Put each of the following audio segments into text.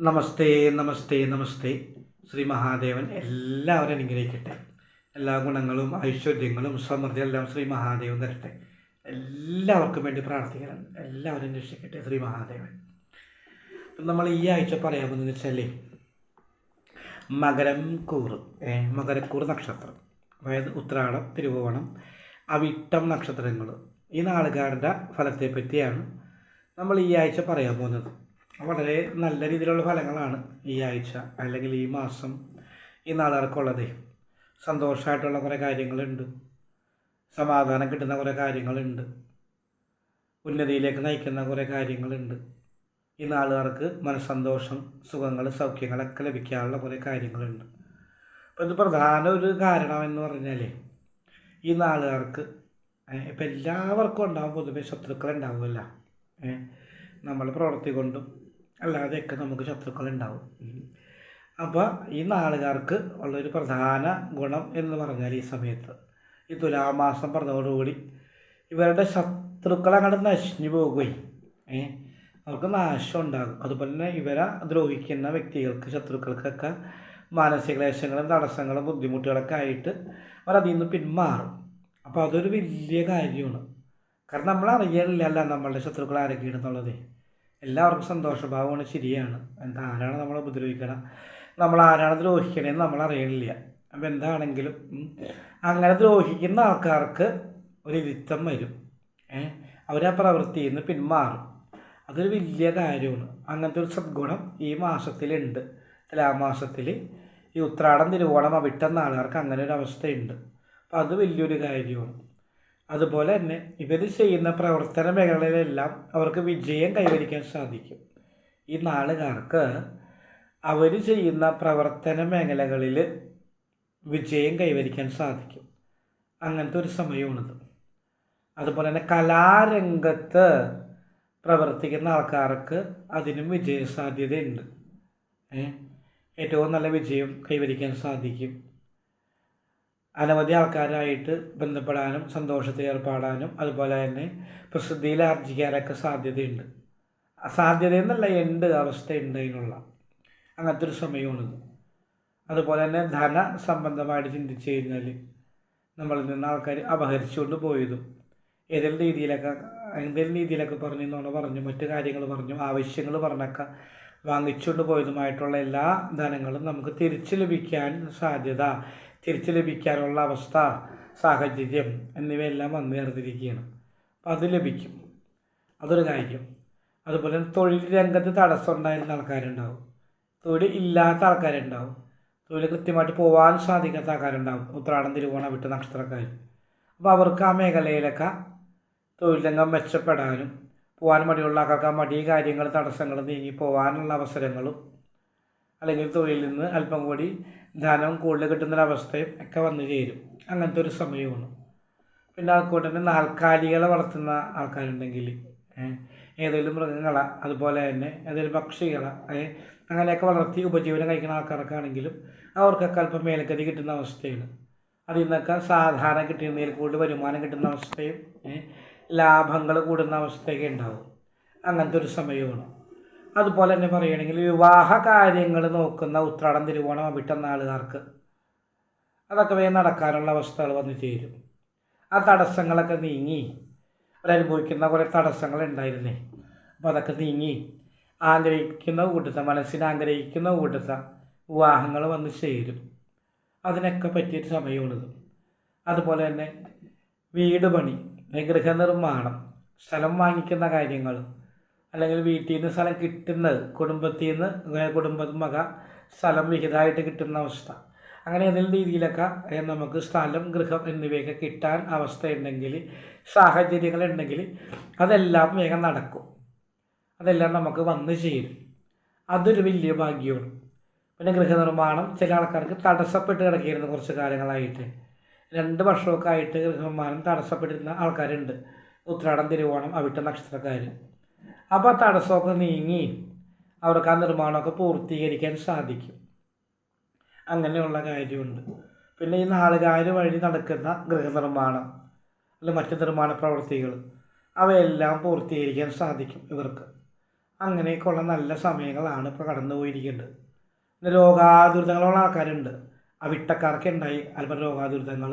നമസ്തേ നമസ്തേ നമസ്തേ. ശ്രീ മഹാദേവൻ എല്ലാവരും അനുഗ്രഹിക്കട്ടെ. എല്ലാ ഗുണങ്ങളും ഐശ്വര്യങ്ങളും സമൃദ്ധി എല്ലാം ശ്രീ മഹാദേവൻ തരട്ടെ. എല്ലാവർക്കും വേണ്ടി പ്രാർത്ഥിക്കണം. എല്ലാവരും രക്ഷിക്കട്ടെ ശ്രീ മഹാദേവൻ. നമ്മൾ ഈ ആഴ്ച പറയാൻ പോകുന്നത് വെച്ചാൽ മകരം കൂറ് മകരക്കൂർ നക്ഷത്രം. അതായത് ഉത്രാടം തിരുവോണം അവിട്ടം നക്ഷത്രങ്ങൾ. ഈ നാളുകാരുടെ ഫലത്തെ പറ്റിയാണ് നമ്മൾ ഈ ആഴ്ച പറയാൻ പോകുന്നത്. വളരെ നല്ല രീതിയിലുള്ള ഫലങ്ങളാണ് ഈ ആഴ്ച അല്ലെങ്കിൽ ഈ മാസം ഈ നാളുകൾക്കുള്ളത് സന്തോഷമായിട്ടുള്ള കുറേ കാര്യങ്ങളുണ്ട്. സമാധാനം കിട്ടുന്ന കുറേ കാര്യങ്ങളുണ്ട്. ഉന്നതിയിലേക്ക് നയിക്കുന്ന കുറേ കാര്യങ്ങളുണ്ട്. ഈ നാളുകാർക്ക് മനസ്സന്തോഷം സുഖങ്ങൾ സൗഖ്യങ്ങളൊക്കെ ലഭിക്കാനുള്ള കുറേ കാര്യങ്ങളുണ്ട്. അപ്പോൾ ഇത് പ്രധാന ഒരു കാരണം എന്ന് പറഞ്ഞാൽ ഈ നാളുകാർക്ക് ഇപ്പം എല്ലാവർക്കും ഉണ്ടാവും പൊതുവെ ശത്രുക്കൾ ഉണ്ടാവുമല്ല. നമ്മൾ പ്രവൃത്തി കൊണ്ടും അല്ലാതെയൊക്കെ നമുക്ക് ശത്രുക്കൾ ഉണ്ടാവും അപ്പോൾ ഈ നാളുകാർക്ക് ഉള്ളൊരു പ്രധാന ഗുണം എന്ന് പറഞ്ഞാൽ ഈ സമയത്ത്. ഈ തുലാമാസം പറഞ്ഞതോടുകൂടി ഇവരുടെ ശത്രുക്കൾ അങ്ങോട്ട് നശിഞ്ഞു പോകുകയും ഏ? അവർക്ക് നാശം ഉണ്ടാകും. അതുപോലെ തന്നെ ഇവരെ ദ്രോഹിക്കുന്ന വ്യക്തികൾക്ക് ശത്രുക്കൾക്കൊക്കെ മാനസികലേശങ്ങളും തടസ്സങ്ങളും ബുദ്ധിമുട്ടുകളൊക്കെ ആയിട്ട് അവർ അതിൽ നിന്ന് പിന്മാറും. അപ്പോൾ അതൊരു വലിയ കാര്യമാണ്. കാരണം നമ്മൾ അറിയണില്ല നമ്മളുടെ ശത്രുക്കൾ ആരൊക്കെയാണെന്നുള്ളത്. എല്ലാവർക്കും സന്തോഷഭാവമാണ് ശരിയാണ്. എന്താ ആരാണ് നമ്മളെ ഉപദ്രവിക്കണം? നമ്മൾ ആരാണ് ദ്രോഹിക്കണേന്ന് നമ്മൾ അറിയണില്ല. അപ്പം എന്താണെങ്കിലും അങ്ങനെ ദ്രോഹിക്കുന്ന ആൾക്കാർക്ക് ഒരു ഇരുത്തം വരും. ഏ അവരാ പ്രവൃത്തിയിൽ നിന്ന് പിന്മാറും. അതൊരു വലിയ കാര്യമാണ്. അങ്ങനത്തെ ഒരു സദ്ഗുണം ഈ മാസത്തിലുണ്ട്. തുലാമാസത്തിൽ ഈ ഉത്രാടം തിരുവോണം അവിട്ടുന്ന ആൾക്കാർക്ക് അങ്ങനെ ഒരു അവസ്ഥയുണ്ട്. അപ്പം അത് വലിയൊരു കാര്യമാണ്. അതുപോലെ തന്നെ ഇവർ ചെയ്യുന്ന പ്രവർത്തന മേഖലകളിലെല്ലാം അവർക്ക് വിജയം കൈവരിക്കാൻ സാധിക്കും. ഈ നാളുകാർക്ക് അവർ ചെയ്യുന്ന പ്രവർത്തന മേഖലകളിൽ വിജയം കൈവരിക്കാൻ സാധിക്കും. അങ്ങനത്തെ ഒരു സമയമാണിത്. അതുപോലെ തന്നെ കലാരംഗത്ത് പ്രവർത്തിക്കുന്ന ആൾക്കാർക്ക് അതിനും വിജയ സാധ്യതയുണ്ട്? ഏറ്റവും നല്ല വിജയം കൈവരിക്കാൻ സാധിക്കും. അനവധി ആൾക്കാരായിട്ട് ബന്ധപ്പെടാനും സന്തോഷത്തിൽ ഏർപ്പാടാനും അതുപോലെ തന്നെ പ്രസിദ്ധിയിൽ ആർജിക്കാനൊക്കെ സാധ്യതയുണ്ട്. സാധ്യത അവസ്ഥ ഉണ്ട് അതിനുള്ള അങ്ങനത്തെ ഒരു സമയമാണിത്. അതുപോലെ തന്നെ ധന സംബന്ധമായിട്ട് ചിന്തിച്ചു കഴിഞ്ഞാൽ നമ്മളിൽ നിന്ന് ആൾക്കാർ അപഹരിച്ചുകൊണ്ട് പോയതും ഏതെങ്കിലും രീതിയിലൊക്കെ എന്തെങ്കിലും രീതിയിലൊക്കെ പറഞ്ഞു എന്നോട് പറഞ്ഞു മറ്റു കാര്യങ്ങൾ പറഞ്ഞു ആവശ്യങ്ങൾ പറഞ്ഞൊക്കെ വാങ്ങിച്ചുകൊണ്ട് പോയതുമായിട്ടുള്ള എല്ലാ ധനങ്ങളും നമുക്ക് തിരിച്ചു ലഭിക്കാൻ സാധ്യത തിരിച്ചു ലഭിക്കാനുള്ള അവസ്ഥ സാഹചര്യം എന്നിവയെല്ലാം വന്നു ചേർന്നിരിക്കുകയാണ്. അപ്പം അത് ലഭിക്കും. അതൊരു കാര്യം. അതുപോലെ തന്നെ തൊഴിൽ രംഗത്ത് തടസ്സം ഉണ്ടായിരുന്ന ആൾക്കാരുണ്ടാവും. തൊഴിൽ ഇല്ലാത്ത ആൾക്കാരുണ്ടാവും. തൊഴിൽ കൃത്യമായിട്ട് പോകാൻ സാധിക്കാത്ത ആൾക്കാരുണ്ടാവും. ഉത്രാടം തിരുവോണം വിട്ട് നക്ഷത്രക്കാർ അപ്പോൾ അവർക്ക് ആ മേഖലയിലൊക്കെ തൊഴിൽ രംഗം മെച്ചപ്പെടാനും പോകാൻ മടിയുള്ള ആൾക്കാർക്ക് ആ മടി കാര്യങ്ങൾ തടസ്സങ്ങൾ നീങ്ങി പോകാനുള്ള അവസരങ്ങളും അല്ലെങ്കിൽ തൊഴിലിൽ നിന്ന് അല്പം കൂടി ധനം കൂടുതൽ കിട്ടുന്നൊരവസ്ഥയും ഒക്കെ വന്നു ചേരും. അങ്ങനത്തെ ഒരു സമയമാണ്. പിന്നെ അതുകൊണ്ട് തന്നെ നാൽക്കാലികളെ വളർത്തുന്ന ആൾക്കാരുണ്ടെങ്കിൽ ഏതെങ്കിലും മൃഗങ്ങളെ അതുപോലെ തന്നെ ഏതെങ്കിലും പക്ഷികളെ അങ്ങനെയൊക്കെ വളർത്തി ഉപജീവനം കഴിക്കുന്ന ആൾക്കാരൊക്കെ ആണെങ്കിലും അവർക്കൊക്കെ അല്പം മേൽഗതി കിട്ടുന്ന അവസ്ഥയാണ്. അതിൽ നിന്നൊക്കെ സാധാരണ കിട്ടുന്നതിൽ കൂടുതൽ വരുമാനം കിട്ടുന്ന അവസ്ഥയും ലാഭങ്ങൾ കൂടുന്ന അവസ്ഥയൊക്കെ ഉണ്ടാവും. അങ്ങനത്തെ ഒരു സമയമാണ്. അതുപോലെ തന്നെ പറയുകയാണെങ്കിൽ വിവാഹ കാര്യങ്ങൾ നോക്കുന്ന ഉത്രാടം തിരുവോണം അവിട്ടുന്ന ആളുകാർക്ക് അതൊക്കെ വേഗം നടക്കാനുള്ള അവസ്ഥകൾ വന്നു ചേരും. ആ തടസ്സങ്ങളൊക്കെ നീങ്ങി. അവരനുഭവിക്കുന്ന കുറേ തടസ്സങ്ങൾ ഉണ്ടായിരുന്നേ. അപ്പോൾ അതൊക്കെ നീങ്ങി. ആഗ്രഹിക്കുന്ന കൂട്ടത്തെ മനസ്സിന് ആഗ്രഹിക്കുന്ന കൂട്ടത്തെ വിവാഹങ്ങൾ വന്ന് ചേരും. അതിനൊക്കെ പറ്റിയൊരു സമയമുള്ളത് അതുപോലെ തന്നെ വീട് പണി ഗൃഹനിർമ്മാണം സ്ഥലം വാങ്ങിക്കുന്ന കാര്യങ്ങൾ അല്ലെങ്കിൽ വീട്ടിൽ നിന്ന് സ്ഥലം കിട്ടുന്നത് കുടുംബത്തിൽ നിന്ന് കുടുംബ മക സ്ഥലം വിഹിതമായിട്ട് കിട്ടുന്ന അവസ്ഥ. അങ്ങനെ ഏതെങ്കിലും രീതിയിലൊക്കെ നമുക്ക് സ്ഥലം ഗൃഹം എന്നിവയൊക്കെ കിട്ടാൻ അവസ്ഥയുണ്ടെങ്കിൽ സാഹചര്യങ്ങളുണ്ടെങ്കിൽ അതെല്ലാം വേഗം നടക്കും. അതെല്ലാം നമുക്ക് വന്ന് ചേരും. അതൊരു വലിയ ഭാഗ്യമാണ്. പിന്നെ ഗൃഹനിർമ്മാണം ചില ആൾക്കാർക്ക് തടസ്സപ്പെട്ട് കിടക്കിയിരുന്നു കുറച്ച് കാലങ്ങളായിട്ട്. രണ്ട് വർഷമൊക്കെ ആയിട്ട് ഗൃഹനിർമ്മാണം തടസ്സപ്പെട്ടിരുന്ന ആൾക്കാരുണ്ട്. ഉത്രാടം തിരുവോണം അവിട്ട നക്ഷത്രക്കാർ അപ്പോൾ തടസ്സമൊക്കെ നീങ്ങി. അവർക്ക് ആ നിർമ്മാണമൊക്കെ പൂർത്തീകരിക്കാൻ സാധിക്കും. അങ്ങനെയുള്ള കാര്യമുണ്ട്. പിന്നെ ഈ നാളുകാർ വഴി നടക്കുന്ന ഗൃഹനിർമ്മാണം അല്ലെങ്കിൽ മറ്റ് നിർമ്മാണ പ്രവൃത്തികൾ അവയെല്ലാം പൂർത്തീകരിക്കാൻ സാധിക്കും ഇവർക്ക്. അങ്ങനെയൊക്കെയുള്ള നല്ല സമയങ്ങളാണ് ഇപ്പോൾ കടന്നു പോയിരിക്കുന്നത് പിന്നെ രോഗാതുരിതങ്ങളുള്ള ആൾക്കാരുണ്ട്. അവിട്ടക്കാർക്ക് ഉണ്ടായി അല്പം രോഗാതുരിതങ്ങൾ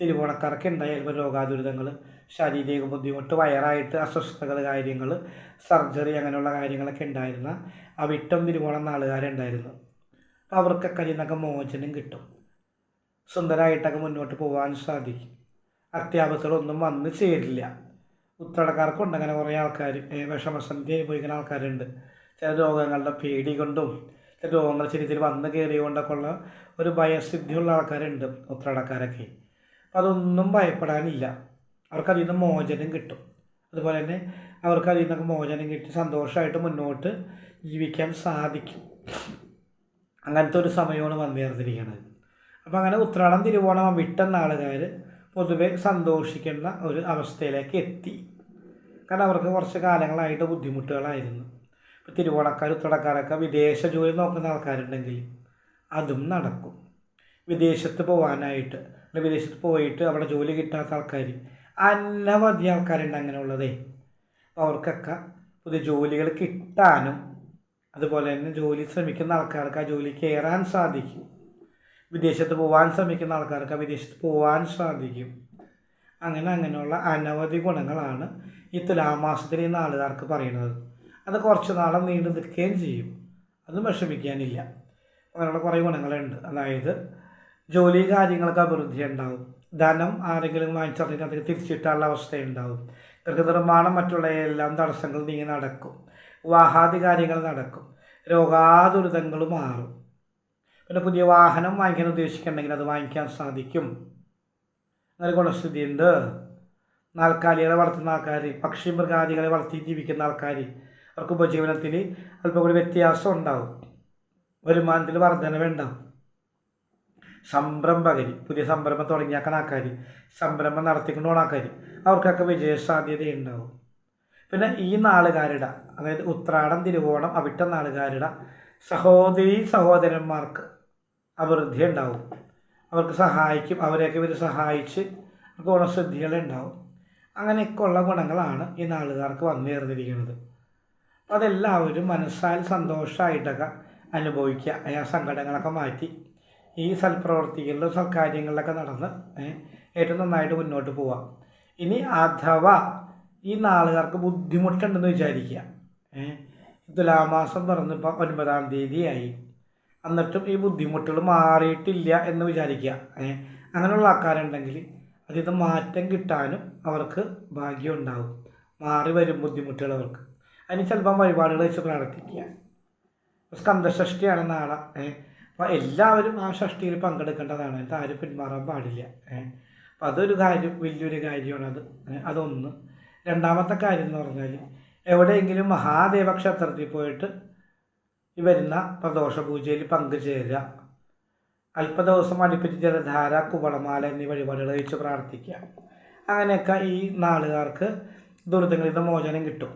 തിരുവോണക്കാർക്ക് ഉണ്ടായിരുന്ന രോഗാതുരിതങ്ങൾ ശാരീരിക ബുദ്ധിമുട്ട് വയറായിട്ട് അസ്വസ്ഥതകൾ കാര്യങ്ങൾ സർജറി അങ്ങനെയുള്ള കാര്യങ്ങളൊക്കെ ഉണ്ടായിരുന്ന അവിട്ടം തിരുവോണം നാളുകാരുണ്ടായിരുന്നു. അപ്പോൾ അവർക്കൊക്കെ ഇതിനൊക്കെ മോചനം കിട്ടും. സുന്ദരമായിട്ടൊക്കെ മുന്നോട്ട് പോകാൻ സാധിക്കും. അത്യാവശ്യങ്ങളൊന്നും വന്ന് ചേരില്ല. ഉത്തരക്കാർക്കുണ്ട് അങ്ങനെ കുറേ ആൾക്കാർ വിഷമസന്ധി അനുഭവിക്കുന്ന ആൾക്കാരുണ്ട്. ചില രോഗങ്ങളുടെ പേടി കൊണ്ടും ചില രോഗങ്ങൾ ശരീരത്തിൽ വന്ന് കയറിയ കൊണ്ടൊക്കെ ഉള്ള ഒരു ഭയസിദ്ധിയുള്ള ആൾക്കാരുണ്ട് ഉത്തരടക്കാരൊക്കെ അതൊന്നും ഭയപ്പെടാനില്ല. അവർക്ക് അതിൽ നിന്ന് മോചനം കിട്ടും. അതുപോലെ തന്നെ അവർക്ക് അതിൽ നിന്നൊക്കെ മോചനം കിട്ടി സന്തോഷമായിട്ട് മുന്നോട്ട് ജീവിക്കാൻ സാധിക്കും. അങ്ങനത്തെ ഒരു സമയമാണ് വന്നു ചേർന്നിരിക്കുന്നത് അപ്പോൾ അങ്ങനെ ഉത്രാടം തിരുവോണം വിട്ടെന്ന ആളുകാർ പൊതുവെ സന്തോഷിക്കുന്ന ഒരു അവസ്ഥയിലേക്ക് എത്തി. കാരണം അവർക്ക് കുറച്ച് കാലങ്ങളായിട്ട് ബുദ്ധിമുട്ടുകളായിരുന്നു. ഇപ്പോൾ തിരുവോണക്കാർ ഉത്തടക്കാരൊക്കെ വിദേശ ജോലി നോക്കുന്ന ആൾക്കാരുണ്ടെങ്കിൽ അതും നടക്കും. വിദേശത്ത് പോകാനായിട്ട് വിദേശത്ത് പോയിട്ട് അവിടെ ജോലി കിട്ടാത്ത ആൾക്കാർ അനവധി ആൾക്കാരുണ്ട് അങ്ങനെയുള്ളതേ. അപ്പോൾ അവർക്കൊക്കെ പുതിയ ജോലികൾ കിട്ടാനും അതുപോലെ തന്നെ ജോലി ശ്രമിക്കുന്ന ആൾക്കാർക്ക് ആ ജോലി കയറാൻ സാധിക്കും. വിദേശത്ത് പോകാൻ ശ്രമിക്കുന്ന ആൾക്കാർക്ക് ആ വിദേശത്ത് പോകാൻ സാധിക്കും. അങ്ങനെ അങ്ങനെയുള്ള അനവധി ഗുണങ്ങളാണ് ഈ തുലാമാസത്തിൽ ഈ നാളുകാർക്ക് പറയുന്നത്. അത് കുറച്ച് നാളെ നീണ്ടു നിൽക്കുകയും ചെയ്യും. അത് വിഷമിക്കാനില്ല. അങ്ങനെയുള്ള കുറേ ഗുണങ്ങളുണ്ട്. അതായത് ജോലി കാര്യങ്ങൾക്ക് അഭിവൃദ്ധി ഉണ്ടാവും. ധനം ആരെങ്കിലും വാങ്ങിച്ചറിഞ്ഞാൽ അതിന് തിരിച്ചിട്ടാനുള്ള അവസ്ഥയുണ്ടാവും. ഗൃഹനിർമ്മാണം മറ്റുള്ള എല്ലാം തടസ്സങ്ങൾ നീങ്ങി നടക്കും. വാഹാദി കാര്യങ്ങൾ നടക്കും. രോഗാതുരിതങ്ങൾ മാറും. പിന്നെ പുതിയ വാഹനം വാങ്ങിക്കാൻ ഉദ്ദേശിക്കുന്നുണ്ടെങ്കിൽ അത് വാങ്ങിക്കാൻ സാധിക്കും. അങ്ങനെ ഗുണസ്ഥിതിയുണ്ട് നാൽക്കാലികളെ വളർത്തുന്ന ആൾക്കാർ പക്ഷി മൃഗാദികളെ വളർത്തി ജീവിക്കുന്ന ആൾക്കാർ അവർക്ക് ഉപജീവനത്തിൽ അല്പം കൂടി വ്യത്യാസം ഉണ്ടാവും. വരുമാനത്തിൽ വർധനവുണ്ടാവും. സംരംഭകർ പുതിയ സംരംഭം തുടങ്ങിയാക്കണ ആൾക്കാർ സംരംഭം നടത്തിക്കൊണ്ട് പോണ ആൾക്കാർ അവർക്കൊക്കെ വിജയ സാധ്യത ഉണ്ടാവും പിന്നെ ഈ നാളുകാരുടെ അതായത് ഉത്രാടം തിരുവോണം അവിട്ട നാളുകാരുടെ സഹോദരി സഹോദരന്മാർക്ക് അഭിവൃദ്ധി ഉണ്ടാവും അവർക്ക് സഹായിക്കും അവരെയൊക്കെ ഇവർ സഹായിച്ച് ഗുണസിദ്ധികളുണ്ടാവും. അങ്ങനെയൊക്കെയുള്ള ഗുണങ്ങളാണ് ഈ നാളുകാർക്ക് വന്നു ചേർന്നിരിക്കുന്നത് അതെല്ലാവരും മനസ്സാൽ സന്തോഷമായിട്ടൊക്കെ അനുഭവിക്കുക ആ സങ്കടങ്ങളൊക്കെ മാറ്റി ഈ സൽപ്രവർത്തികളിലും സൽക്കാര്യങ്ങളിലൊക്കെ നടന്ന് ഏറ്റവും നന്നായിട്ട് മുന്നോട്ട് പോവാം. ഇനി അഥവാ ഈ നാളുകാർക്ക് ബുദ്ധിമുട്ടുണ്ടെന്ന് വിചാരിക്കുക തുലാമാസം തുറന്നിപ്പോൾ ഒൻപതാം തീയതിയായി. എന്നിട്ടും ഈ ബുദ്ധിമുട്ടുകൾ മാറിയിട്ടില്ല എന്ന് വിചാരിക്കുക അങ്ങനെയുള്ള ആൾക്കാരുണ്ടെങ്കിൽ അതിൽ മാറ്റം കിട്ടാനും അവർക്ക് ഭാഗ്യം ഉണ്ടാവും. മാറി വരും ബുദ്ധിമുട്ടുകൾ അവർക്ക്. അതിന് ചിലപ്പം വഴിപാടുകൾ വെച്ച് പ്രാർത്ഥിക്കുക. സ്കന്ധഷ്ടിയാണ് നാളെ അപ്പോൾ എല്ലാവരും ആ ഷഷ്ടിയിൽ പങ്കെടുക്കേണ്ടതാണ്. എന്നിട്ട് ആരും പിന്മാറാൻ പാടില്ല. അപ്പോൾ അതൊരു കാര്യം വലിയൊരു കാര്യമാണ് അത്. അതൊന്ന്. രണ്ടാമത്തെ കാര്യം എന്ന് പറഞ്ഞാൽ എവിടെയെങ്കിലും മഹാദേവ ക്ഷേത്രത്തിൽ പോയിട്ട് ഈ വരുന്ന പ്രദോഷ പൂജയിൽ പങ്കുചേരുക അല്പ ദിവസം അടുപ്പിച്ച് ജലധാര കുവളമാല എന്നീ വഴിപാടുകൾ വെച്ച് പ്രാർത്ഥിക്കുക. അങ്ങനെയൊക്കെ ഈ നാളുകാർക്ക് ദുരിതങ്ങളിൽ നിന്ന് മോചനം കിട്ടും.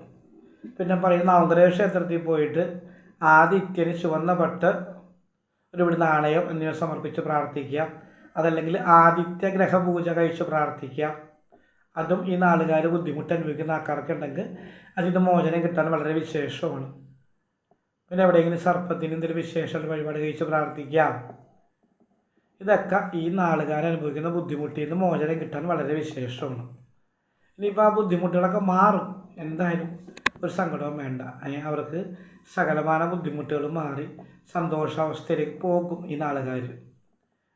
പിന്നെ പറയുന്ന നവഗ്രഹ ക്ഷേത്രത്തിൽ പോയിട്ട് ആദിത്യന് ചുവന്ന പട്ട് ഒരു നാണയം എന്നിവ സമർപ്പിച്ച് പ്രാർത്ഥിക്കുക. അതല്ലെങ്കിൽ ആദിത്യ ഗ്രഹ പൂജ കഴിച്ച് പ്രാർത്ഥിക്കുക. അതും ഈ നാളുകാർ ബുദ്ധിമുട്ട് അനുഭവിക്കുന്ന ആൾക്കാർക്ക് ഉണ്ടെങ്കിൽ അതിന്റെ മോചനം കിട്ടാൻ വളരെ വിശേഷമാണ്. പിന്നെ എവിടെയെങ്കിലും സർപ്പത്തിന് എന്തൊരു വിശേഷ വഴിപാട് കഴിച്ച് പ്രാർത്ഥിക്കാം ഇതൊക്കെ ഈ നാളുകാർ അനുഭവിക്കുന്ന ബുദ്ധിമുട്ടിൽ നിന്ന് മോചനം കിട്ടാൻ വളരെ വിശേഷമാണ്. ഇനിയിപ്പോൾ ആ ബുദ്ധിമുട്ടുകളൊക്കെ മാറും. എന്തായാലും ഒരു സങ്കടവും വേണ്ട. അവർക്ക് സകലമാന ബുദ്ധിമുട്ടുകൾ മാറി സന്തോഷാവസ്ഥയിലേക്ക് പോകും ഈ നാളുകാർ.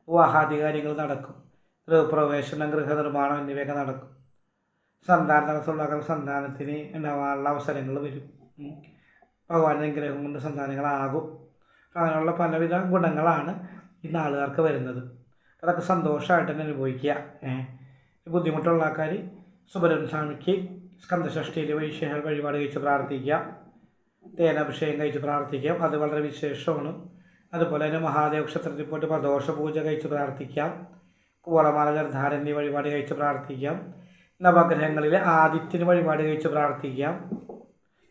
വിവാഹാധികാരികൾ നടക്കും. ഗൃഹപ്രവേശനം ഗൃഹനിർമ്മാണം എന്നിവയൊക്കെ നടക്കും. സന്താന തടസ്സമുള്ള സന്താനത്തിന് ഉണ്ടാവാനുള്ള അവസരങ്ങൾ വരും. ഭഗവാന്റെ അനുഗ്രഹം കൊണ്ട് സന്താനങ്ങളാകും. അങ്ങനെയുള്ള പലവിധ ഗുണങ്ങളാണ് ഈ നാളുകാർക്ക് വരുന്നത്. അതൊക്കെ സന്തോഷമായിട്ട് തന്നെ അനുഭവിക്കുക. ബുദ്ധിമുട്ടുള്ള ആൾക്കാർ സുബരൻ സ്വാമിക്ക് സ്കന്ധഷ്ടിയിൽ വൈശേഷ വഴിപാട് കഴിച്ച് പ്രാർത്ഥിക്കുക. തേനാഭിഷേകം കഴിച്ച് പ്രാർത്ഥിക്കാം. അത് വളരെ വിശേഷമാണ്. അതുപോലെ തന്നെ മഹാദേവ ക്ഷേത്രത്തിൽ പോയിട്ട് പ്രദോഷ പൂജ കഴിച്ച് പ്രാർത്ഥിക്കാം. കൂളമാല എന്നീ വഴിപാട് കഴിച്ച് പ്രാർത്ഥിക്കാം. നവഗ്രഹങ്ങളിലെ ആദിത്യന് വഴിപാട് കഴിച്ച് പ്രാർത്ഥിക്കാം.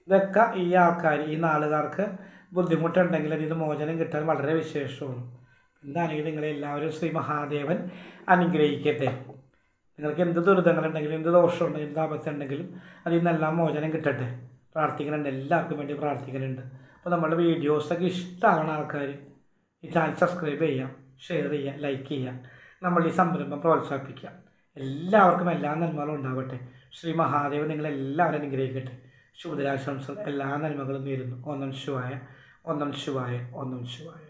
ഇതൊക്കെ ഈ ആൾക്കാർ ഈ നാളുകാർക്ക് ബുദ്ധിമുട്ടുണ്ടെങ്കിൽ അതിന് മോചനം കിട്ടാൻ വളരെ വിശേഷമാണ്. എന്താണെങ്കിലും നിങ്ങളെല്ലാവരും ശ്രീ മഹാദേവൻ അനുഗ്രഹിക്കട്ടെ. നിങ്ങൾക്ക് എന്ത് ദുരിതങ്ങളുണ്ടെങ്കിലും എന്ത് ദോഷമുണ്ടെങ്കിലും എന്ത് ആപത്തുണ്ടെങ്കിലും അതിൽ നിന്നെല്ലാം മോചനം കിട്ടട്ടെ. പ്രാർത്ഥിക്കുന്നുണ്ട്. എല്ലാവർക്കും വേണ്ടി പ്രാർത്ഥിക്കുന്നുണ്ട്. അപ്പോൾ നമ്മുടെ വീഡിയോസൊക്കെ ഇഷ്ടമാണ് ആൾക്കാർ ഈ ചാനൽ സബ്സ്ക്രൈബ് ചെയ്യാം ഷെയർ ചെയ്യാം ലൈക്ക് ചെയ്യാം. നമ്മൾ ഈ സംരംഭം പ്രോത്സാഹിപ്പിക്കാം എല്ലാവർക്കും എല്ലാ നന്മകളും ഉണ്ടാവട്ടെ. ശ്രീ മഹാദേവൻ നിങ്ങളെല്ലാവരും അനുഗ്രഹിക്കട്ടെ. ശുഭദിനാശംസകൾ. എല്ലാ നന്മകളും നേരുന്നു. ഒന്നും ശിവായ. ഒന്നും ശിവായ. ഒന്നും ശിവായ.